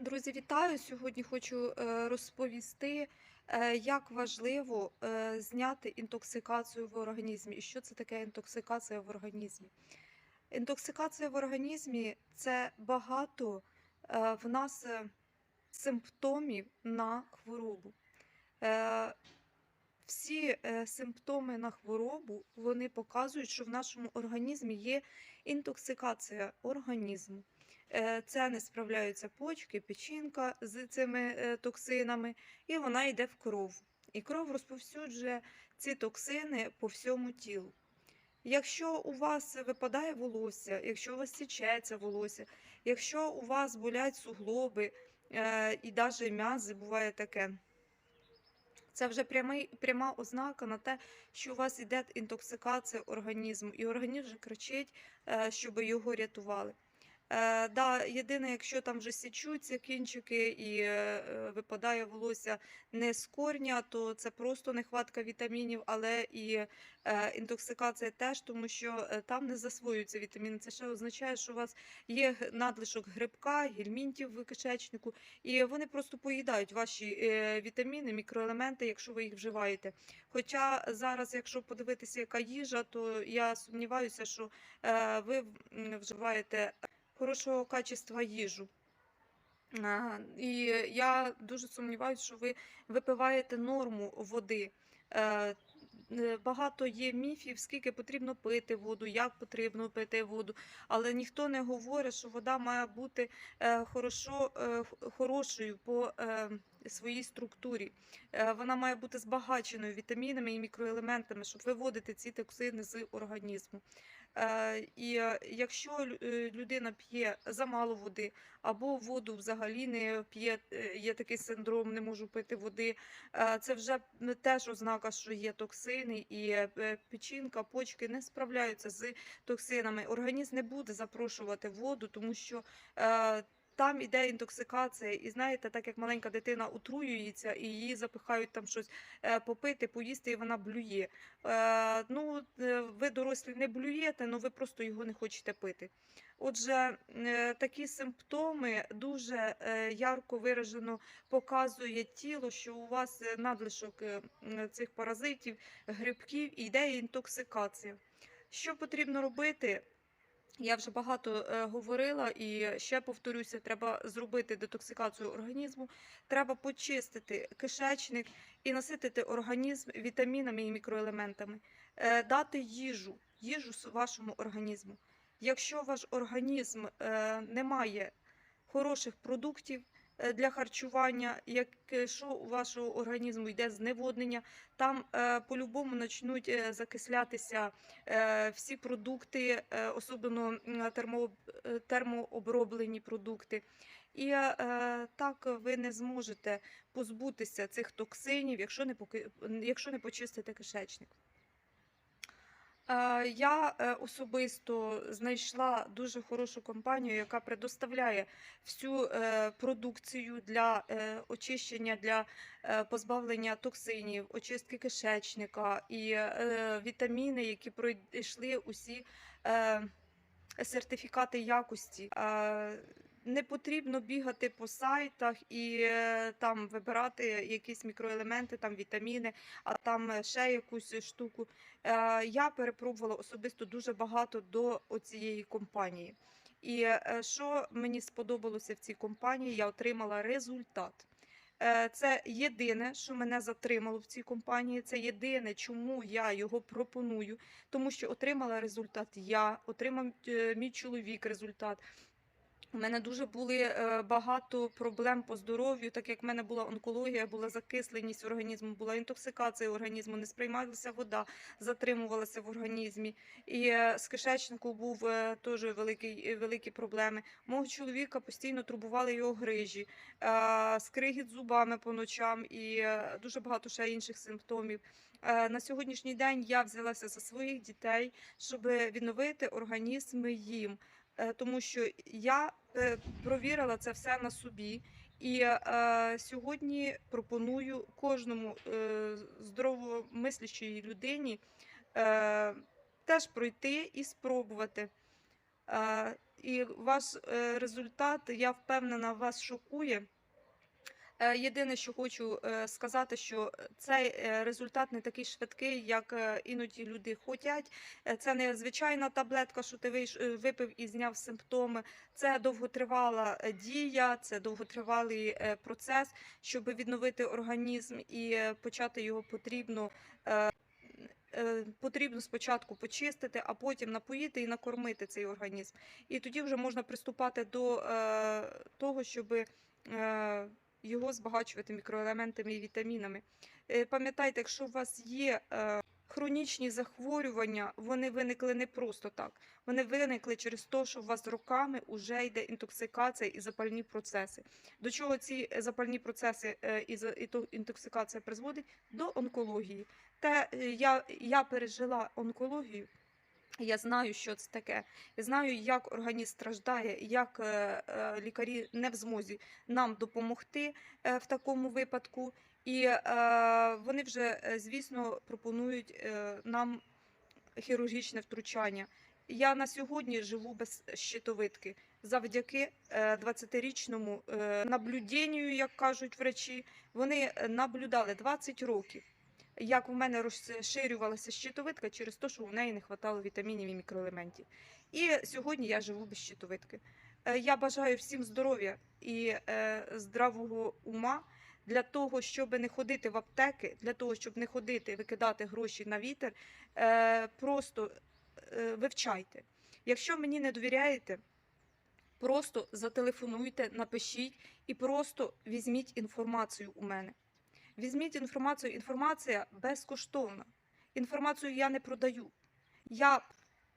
Друзі, вітаю! Сьогодні хочу е, розповісти, е, як важливо е, зняти інтоксикацію в організмі. І що це таке інтоксикація в організмі? Інтоксикація в організмі це багато в нас симптомів на хворобу. Всі симптоми на хворобу вони показують, що в нашому організмі є інтоксикація організму. Е, Це не справляються почки, печінка з цими е, токсинами, і вона йде в кров. І кров розповсюджує ці токсини по всьому тілу. Якщо у вас випадає волосся, якщо у вас січеться волосся, якщо у вас болять суглоби е, і навіть м'язи, буває таке. Це вже прямий, пряма ознака на те, що у вас йде інтоксикація організму, і організм вже кричить, щоб його рятували. Е, да, єдине, якщо там вже січуться кінчики і е, е, випадає волосся не з корня, то це просто нехватка вітамінів, але і інтоксикація теж, тому що там не засвоюються вітаміни. Це ще означає, що у вас є надлишок грибка, гельмінтів в кишечнику, і вони просто поїдають ваші вітаміни, мікроелементи, якщо ви їх вживаєте. Хоча зараз, якщо подивитися, яка їжа, то я сумніваюся, що ви вживаєте хорошого качества їжу. І я дуже сумніваюся, що ви випиваєте норму води. Е, е, Багато є міфів, скільки потрібно пити воду, як потрібно пити воду, але ніхто не говорить, що вода має бути е, хорошо, хорошою по своїй структурі. Вона має бути збагаченою вітамінами і мікроелементами, щоб виводити ці токсини з організму. Е, І е, якщо е, людина п'є замало води, або воду взагалі не п'є, є такий синдром, не можу пити води, це вже теж ознака, що є токсини, і печінка, почки не справляються з токсинами. Організм не буде запрошувати воду, тому що там іде інтоксикація, і знаєте, так як маленька дитина отруюється, і її запихають там щось е, попити, поїсти, і вона блює. Е, ну, е, ви дорослі не блюєте, але ви просто його не хочете пити. Отже, такі симптоми дуже ярко виражено показує тіло, що у вас надлишок цих паразитів, грибків і йде інтоксикація. Що потрібно робити? Я вже багато е, говорила і ще повторюся, треба зробити детоксикацію організму, треба почистити кишечник і наситити організм вітамінами і мікроелементами, е, дати їжу, їжу вашому організму. Якщо ваш організм е, не має хороших продуктів для харчування, якщо у вашого організму йде зневоднення, там е, по-любому почнуть е, закислятися е, всі продукти, е, особливо е, термооброблені продукти. І е, так ви не зможете позбутися цих токсинів, якщо не, поки, якщо не почистите кишечник. Е, Я е, особисто знайшла дуже хорошу компанію, яка предоставляє всю е, продукцію для очищення, для позбавлення токсинів, очистки кишечника і вітаміни, які пройшли усі сертифікати якості. Не потрібно бігати по сайтах і е, там вибирати якісь мікроелементи, там вітаміни, а там е, ще якусь штуку. Е, Я перепробувала особисто дуже багато до цієї компанії. І що мені сподобалося в цій компанії, я отримала результат. Це єдине, що мене затримало в цій компанії. Це єдине, чому я його пропоную, тому що отримала результат я, отримав мій чоловік результат. У мене дуже були е, багато проблем по здоров'ю, так як в мене була онкологія, була закисленість організму, була інтоксикація організму, не сприймалася вода, затримувалася в організмі. І е, з кишечнику був е, теж великий, великі проблеми. Мого чоловіка постійно турбували його грижі, скригіт зубами по ночам і дуже багато ще інших симптомів. На сьогоднішній день я взялася за своїх дітей, щоб відновити організм їм. Тому що я провірила це все на собі. І е, сьогодні пропоную кожному е, здоровомислящій людині е, теж пройти і спробувати. Е, і ваш е, результат, я впевнена, вас шокує. Е, Єдине, що хочу е, сказати, що цей е, результат не такий швидкий, як іноді люди хочуть. Це не звичайна таблетка, що ти випив і зняв симптоми. Це довготривала дія, це довготривалий процес. Щоб відновити організм і почати його потрібно. Потрібно спочатку почистити, а потім напоїти і накормити цей організм. І тоді вже можна приступати до того, щоб його збагачувати мікроелементами і вітамінами. Е, Пам'ятайте, якщо у вас є е, хронічні захворювання, вони виникли не просто так. Вони виникли через те, що у вас роками вже йде інтоксикація і запальні процеси. До чого ці е, запальні процеси і інтоксикація призводить? До онкології. Те я, я пережила онкологію. Я знаю, що це таке. Я знаю, як організм страждає, як е, е, лікарі не в змозі нам допомогти е, в такому випадку. І вони вже, звісно, пропонують нам хірургічне втручання. Я на сьогодні живу без щитовидки завдяки е, 20-річному е, наблюденню, як кажуть врачі. Вони наблюдали 20 років, як у мене розширювалася щитовидка через те, що у неї не вистачало вітамінів і мікроелементів. І сьогодні я живу без щитовидки. Е, Я бажаю всім здоров'я і е, здравого ума для того, щоб не ходити в аптеки, для того, щоб не ходити викидати гроші на вітер. Е, Просто вивчайте. Якщо мені не довіряєте, просто зателефонуйте, напишіть і просто візьміть інформацію у мене. Візьміть інформацію, інформація безкоштовна. Інформацію я не продаю. Я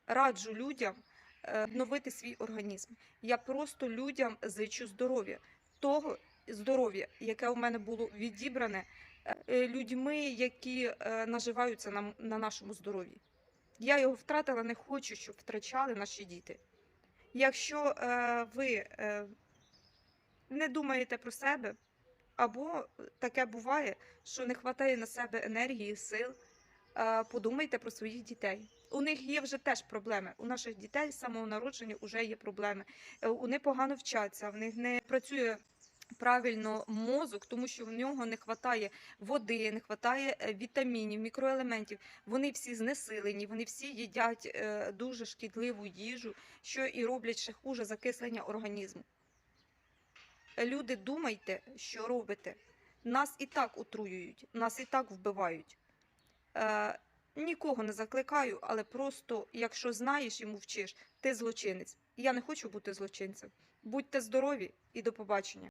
раджу людям е, відновити свій організм. Я просто людям зичу здоров'я, того здоров'я, яке у мене було відібране е, людьми, які е, наживаються на, на нашому здоров'ї. Я його втратила, не хочу, щоб втрачали наші діти. Якщо ви не думаєте про себе, або таке буває, що не вистачає на себе енергії, сил, е, подумайте про своїх дітей. У них є вже теж проблеми. У наших дітей з самого народження вже є проблеми. Е, Вони погано вчаться, в них не працює правильно мозок, тому що в нього не вистачає води, не вистачає е, вітамінів, мікроелементів. Вони всі знесилені, вони всі їдять е, дуже шкідливу їжу, що і роблять ще хуже закислення організму. Люди, думайте, що робите. Нас і так отруюють, нас і так вбивають. Е, нікого не закликаю, але просто, якщо знаєш і мовчиш, ти злочинець. Я не хочу бути злочинцем. Будьте здорові і до побачення.